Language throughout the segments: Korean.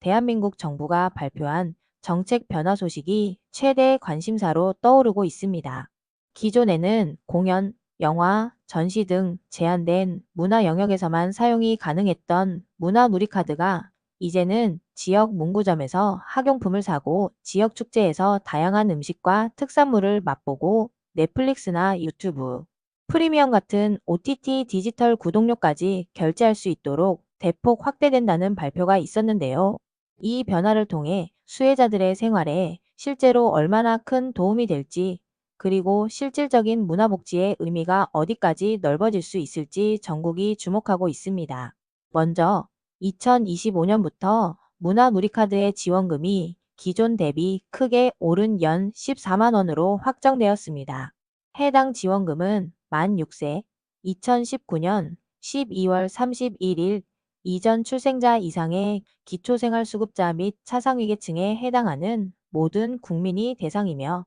대한민국 정부가 발표한 정책 변화 소식이 최대 관심사로 떠오르고 있습니다. 기존에는 공연, 영화, 전시 등 제한된 문화 영역에서만 사용이 가능했던 문화 누리카드가 이제는 지역 문구점에서 학용품을 사고 지역 축제에서 다양한 음식과 특산물을 맛보고 넷플릭스나 유튜브, 프리미엄 같은 OTT 디지털 구독료까지 결제할 수 있도록 대폭 확대된다는 발표가 있었는데요. 이 변화를 통해 수혜자들의 생활에 실제로 얼마나 큰 도움이 될지 그리고 실질적인 문화복지의 의미가 어디까지 넓어질 수 있을지 전국이 주목하고 있습니다. 먼저 2025년부터 문화누리카드의 지원금이 기존 대비 크게 오른 연 14만원으로 확정되었습니다. 해당 지원금은 만 6세 2019년 12월 31일 이전 출생자 이상의 기초생활수급자 및 차상위계층에 해당하는 모든 국민이 대상이며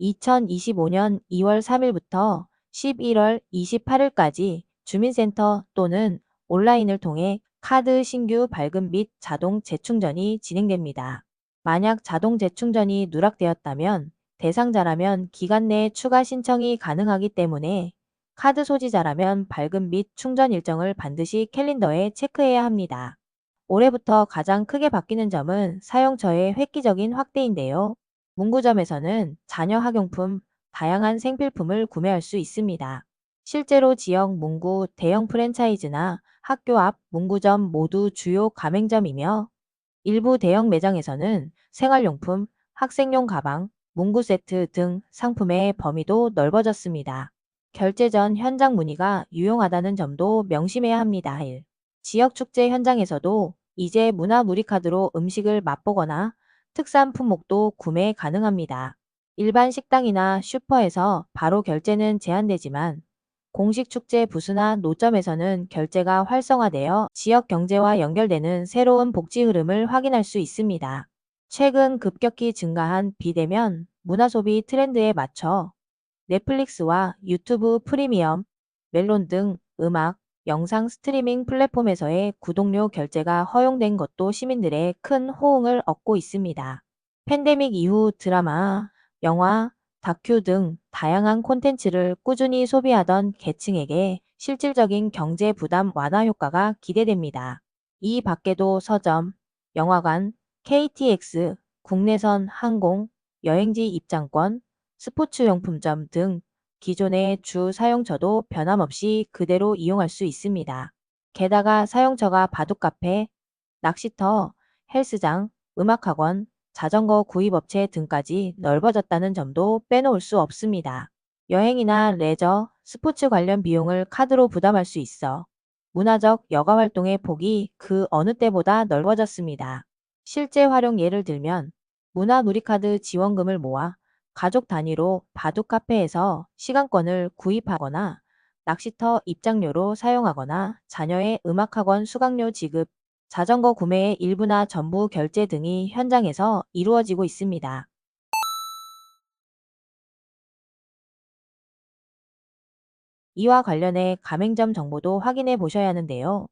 2025년 2월 3일부터 11월 28일까지 주민센터 또는 온라인을 통해 카드 신규 발급 및 자동 재충전이 진행됩니다. 만약 자동 재충전이 누락되었다면 대상자라면 기간 내에 추가 신청이 가능하기 때문에 카드 소지자라면 발급 및 충전 일정을 반드시 캘린더에 체크해야 합니다. 올해부터 가장 크게 바뀌는 점은 사용처의 획기적인 확대인데요. 문구점에서는 자녀 학용품, 다양한 생필품을 구매할 수 있습니다. 실제로 지역 문구, 대형 프랜차이즈나 학교 앞 문구점 모두 주요 가맹점이며 일부 대형 매장에서는 생활용품, 학생용 가방, 문구 세트 등 상품의 범위도 넓어졌습니다. 결제 전 현장 문의가 유용하다는 점도 명심해야 합니다. 1. 지역 축제 현장에서도 이제 문화누리카드로 음식을 맛보거나 특산 품목도 구매 가능합니다. 일반 식당이나 슈퍼에서 바로 결제는 제한되지만 공식 축제 부스나 노점에서는 결제가 활성화되어 지역 경제와 연결되는 새로운 복지 흐름을 확인할 수 있습니다. 최근 급격히 증가한 비대면 문화 소비 트렌드에 맞춰 넷플릭스와 유튜브 프리미엄, 멜론 등 음악, 영상 스트리밍 플랫폼에서의 구독료 결제가 허용된 것도 시민들의 큰 호응을 얻고 있습니다. 팬데믹 이후 드라마, 영화, 다큐 등 다양한 콘텐츠를 꾸준히 소비하던 계층에게 실질적인 경제 부담 완화 효과가 기대됩니다. 이 밖에도 서점, 영화관, KTX, 국내선 항공, 여행지 입장권, 스포츠용품점 등 기존의 주 사용처도 변함없이 그대로 이용할 수 있습니다. 게다가 사용처가 바둑카페, 낚시터, 헬스장, 음악학원, 자전거 구입업체 등까지 넓어졌다는 점도 빼놓을 수 없습니다. 여행이나 레저, 스포츠 관련 비용을 카드로 부담할 수 있어 문화적 여가 활동의 폭이 그 어느 때보다 넓어졌습니다. 실제 활용 예를 들면 문화누리카드 지원금을 모아 가족 단위로 바둑 카페에서 시간권을 구입하거나 낚시터 입장료로 사용하거나 자녀의 음악학원 수강료 지급, 자전거 구매의 일부나 전부 결제 등이 현장에서 이루어지고 있습니다. 이와 관련해 가맹점 정보도 확인해 보셔야 하는데요.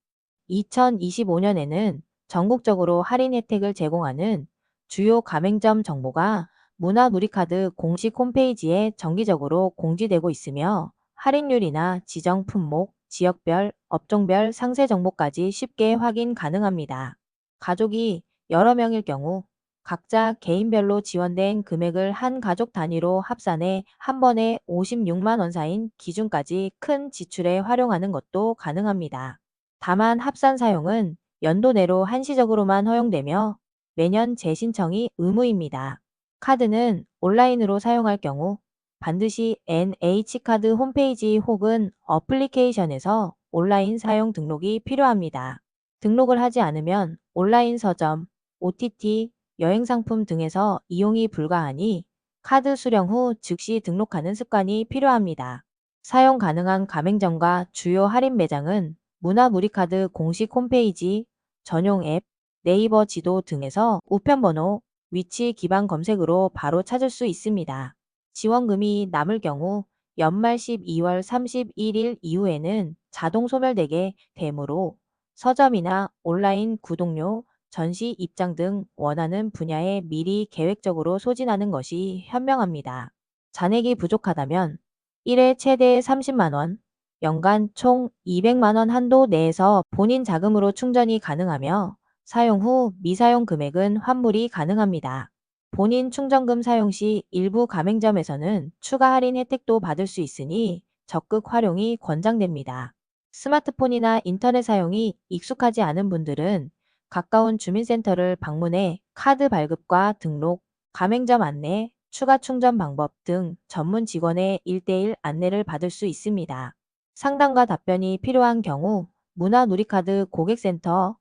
2025년에는 전국적으로 할인 혜택을 제공하는 주요 가맹점 정보가 문화누리카드 공식 홈페이지에 정기적으로 공지되고 있으며 할인율이나 지정 품목, 지역별, 업종별 상세 정보까지 쉽게 확인 가능합니다. 가족이 여러 명일 경우 각자 개인별로 지원된 금액을 한 가족 단위로 합산해 한 번에 56만 원 사인 기준까지 큰 지출에 활용하는 것도 가능합니다. 다만 합산 사용은 연도 내로 한시적으로만 허용되며 매년 재신청이 의무입니다. 카드는 온라인으로 사용할 경우 반드시 NH카드 홈페이지 혹은 어플리케이션에서 온라인 사용 등록이 필요합니다. 등록을 하지 않으면 온라인 서점, OTT, 여행 상품 등에서 이용이 불가하니 카드 수령 후 즉시 등록하는 습관이 필요합니다. 사용 가능한 가맹점과 주요 할인 매장은 문화무리카드 공식 홈페이지, 전용 앱, 네이버 지도 등에서 우편번호, 위치 기반 검색으로 바로 찾을 수 있습니다. 지원금이 남을 경우 연말 12월 31일 이후에는 자동 소멸되게 되므로 서점이나 온라인 구독료, 전시 입장 등 원하는 분야에 미리 계획적으로 소진하는 것이 현명합니다. 잔액이 부족하다면 1회 최대 30만원, 연간 총 200만원 한도 내에서 본인 자금으로 충전이 가능하며 사용 후 미사용 금액은 환불이 가능합니다. 본인 충전금 사용 시 일부 가맹점에서는 추가 할인 혜택도 받을 수 있으니 적극 활용이 권장됩니다. 스마트폰이나 인터넷 사용이 익숙하지 않은 분들은 가까운 주민센터를 방문해 카드 발급과 등록, 가맹점 안내, 추가 충전 방법 등 전문 직원의 1대1 안내를 받을 수 있습니다. 상담과 답변이 필요한 경우 문화누리카드 고객센터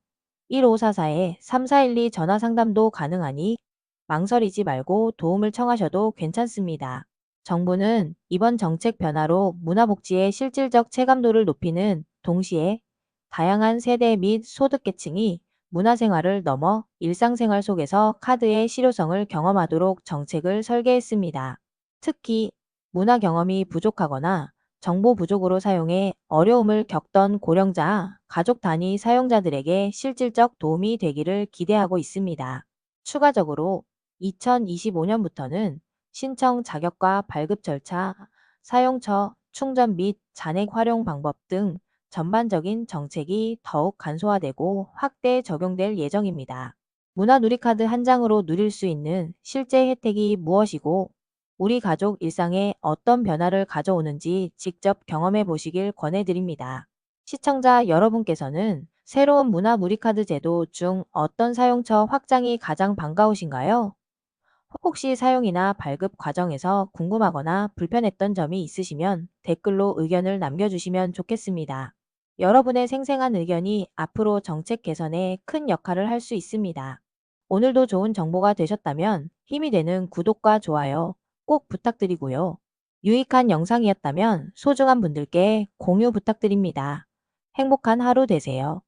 1544-3412 전화 상담도 가능하니 망설이지 말고 도움을 청하셔도 괜찮습니다. 정부는 이번 정책 변화로 문화복지의 실질적 체감도를 높이는 동시에 다양한 세대 및 소득계층이 문화생활을 넘어 일상생활 속에서 카드의 실효성을 경험하도록 정책을 설계했습니다. 특히 문화 경험이 부족하거나 정보 부족으로 사용해 어려움을 겪던 고령자, 가족 단위 사용자들에게 실질적 도움이 되기를 기대하고 있습니다. 추가적으로 2025년부터는 신청 자격과 발급 절차, 사용처, 충전 및 잔액 활용 방법 등 전반적인 정책이 더욱 간소화되고 확대 적용될 예정입니다. 문화누리카드 한 장으로 누릴 수 있는 실제 혜택이 무엇이고 우리 가족 일상에 어떤 변화를 가져오는지 직접 경험해 보시길 권해드립니다. 시청자 여러분께서는 새로운 문화누리카드 제도 중 어떤 사용처 확장이 가장 반가우신가요? 혹시 사용이나 발급 과정에서 궁금하거나 불편했던 점이 있으시면 댓글로 의견을 남겨주시면 좋겠습니다. 여러분의 생생한 의견이 앞으로 정책 개선에 큰 역할을 할 수 있습니다. 오늘도 좋은 정보가 되셨다면 힘이 되는 구독과 좋아요 꼭 부탁드리고요. 유익한 영상이었다면 소중한 분들께 공유 부탁드립니다. 행복한 하루 되세요.